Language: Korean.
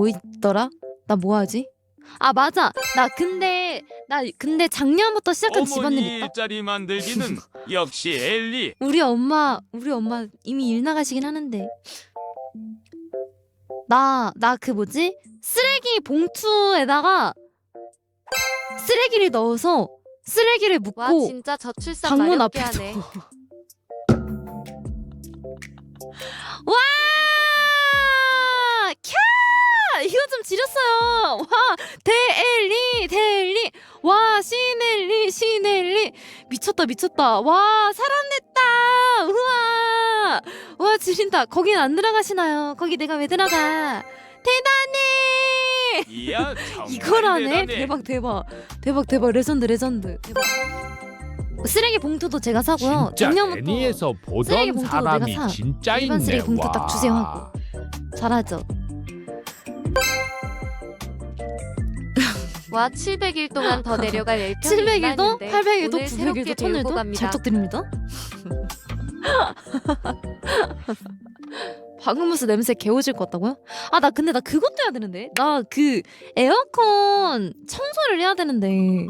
뭐 있더라? 나 뭐 하지? 아 맞아. 나 근데 나 근데 작년부터 시작한 집안일 어머니 있다. 일자리 만들기는 역시 엘리. 우리 엄마 우리 엄마 이미 일 나가시긴 하는데 나 나 그 뭐지 쓰레기 봉투에다가 쓰레기를 넣어서 쓰레기를 와 묻고 진짜 저출산 방문 마렵게 앞에 하네. 와! 지렸어요. 와, 대엘리, 대엘리. 와, 시넬리, 시넬리. 미쳤다, 미쳤다. 와, 사람 냈다. 우와. 와, 지린다. 거긴 안 들어가시나요? 거기 내가 왜 들어가? 대단해! 이야? 대단해. 대박, 대박. 대박, 대박. 레전드, 레전드. 대박. 쓰레기 봉투도 제가 사고요. 진짜 작년부터 애니에서 쓰레기 보던 봉투도 사람이 사. 진짜 일반 있네. 쓰레기 봉투 딱 와. 주세요 하고. 잘하죠. 와 700일 동안 더 내려갈 엘평이 700일도, 이만인데 800일도, 오늘 새롭게 900일도, 들고 1000일도 갑니다. 잘 부탁드립니다. 방음무스 냄새 개오질 것 같다고요? 아 나 근데 나 그것도 해야 되는데 나 그 에어컨 청소를 해야 되는데